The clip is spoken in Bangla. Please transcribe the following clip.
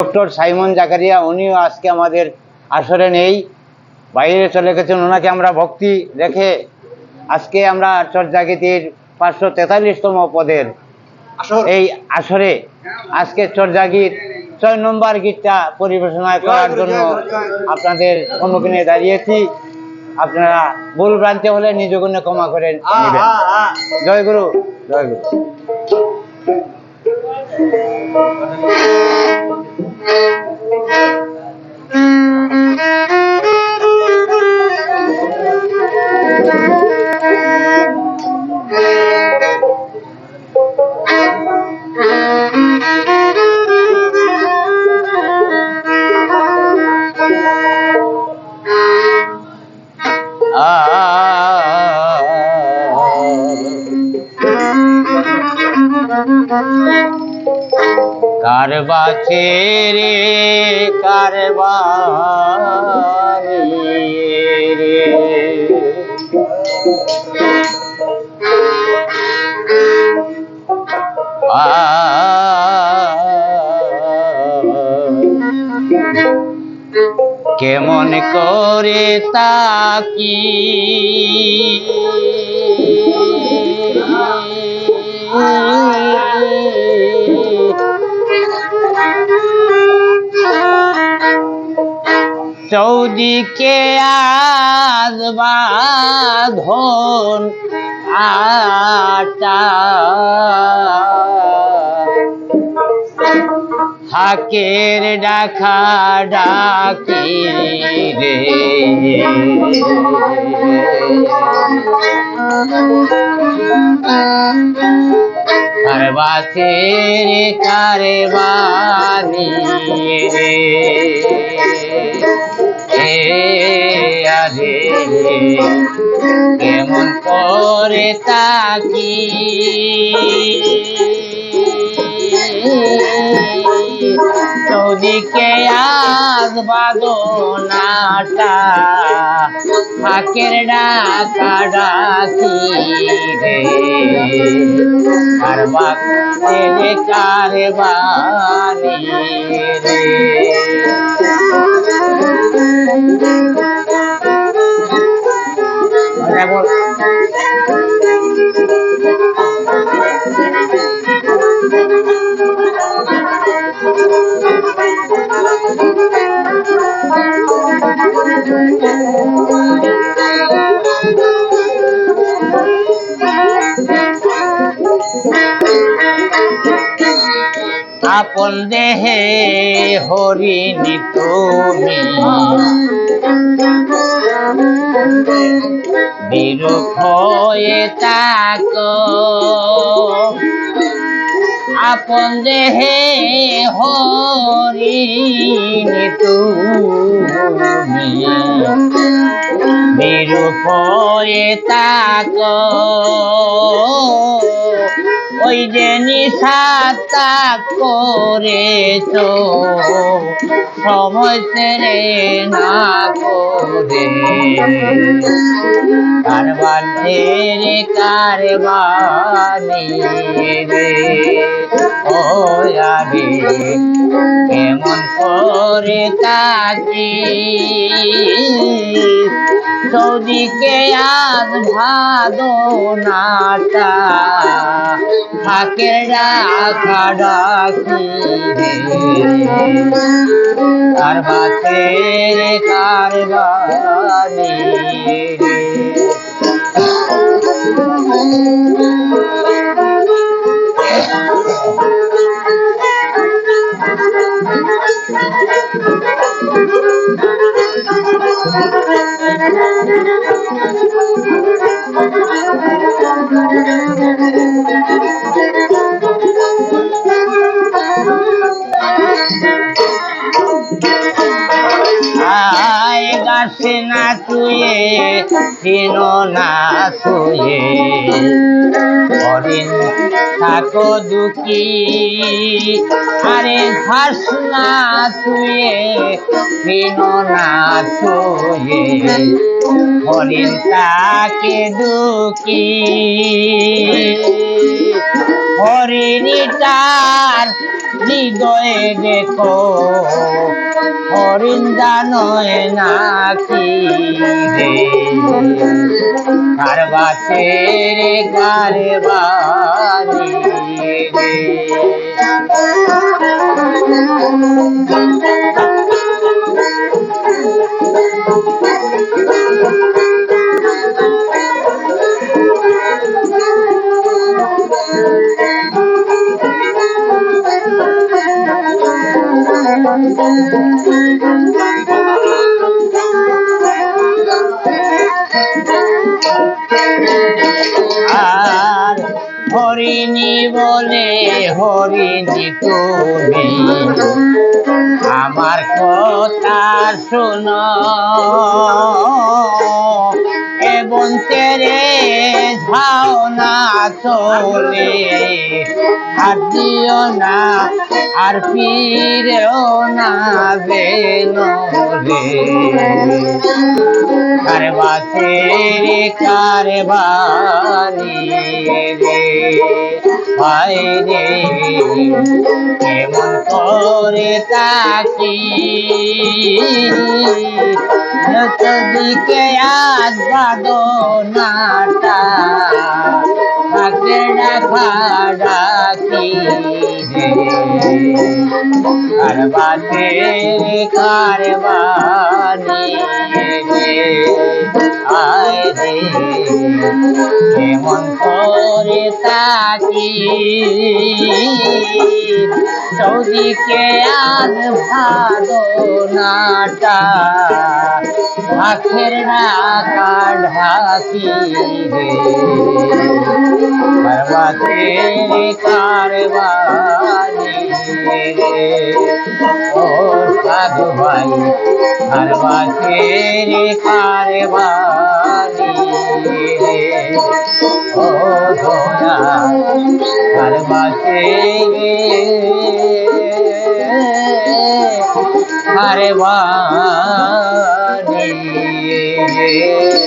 ডক্টর সাইমন জাকারিয়া উনিও আজকে আমাদের আসরে নেই। বাইরে চলে গেছেন ওনাকে আমরা ভক্তি রেখে আজকে আমরা চর্যাগীতির পাঁচশো তেতাল্লিশতম পদের এই আসরে আজকে চর্যাগীত ছয় নম্বর গীতটা পরিবেশনা করার জন্য আপনাদের সম্মুখীনে দাঁড়িয়েছি। আপনারা ভুল ভ্রান্তি হলে নিজ গুণে ক্ষমা করে আ, নেবেন। আ, আ। জয় গুরু জয় গুরু। কার বাছে রে কার রে? কেমন করে তাকি চৌদিকে আজ বাঁধন আটা। হাকের ডাকা ডাকি রে। কারবাতে রে কারবানি রে। এ আরে কেমন করে তাকি চৌদিকে আজ বাদনাটা ফাঁকের ডাকা ডাকি রে কারবা রে কারবানি রে? আপন দেহে হরিণী তুমি। বিরূপ হয়ে তাক আপন দেহে হরিণী তুমি। বিরূপ তাক ওই যে নিশাতা করেছ, সময় ছেড়ে না করে। কারবার রে কারবানি রে, ও আরে কেমন করে তাকি চৌদিকে আজ ভাদো নাটা থাকে ডাকা ডাকি রে। কার বাতে রে। কারবানি না তুয়ে দিন না তুয়ে হরিণ থাকো দুঃখী, আরে ঘাস না তুয়ে দিন না তুয়ে হরিণ তাকে দুঃখী। হরিণীটার হৃদয়ে দেখো। হরিন্দা নয় নাকি রে? কারবাতে রে কারবারি রে? হরিণী বলে, হরিণী তুমি, আমার কথা শোনো। এবং তেরে ঝাও না চলে, আর দিও না, আর ফিরেও না বেনো রে কারবাতে রে কারবারি রে হায় রে কেমন করে তাকি দিকে আজ বাদনাটা তাকে ডাকা ডাকি রে কারবাতে কারবানি আয় রে কেমন চৌদিকে আজ ভাদনাটা আখের ডাকা ঢাকি রে কারবাতে কারবানি রে ও সাধু ভাই কারবাতে কারবানি রে ও ধোনা কারবাতে কারবানি রে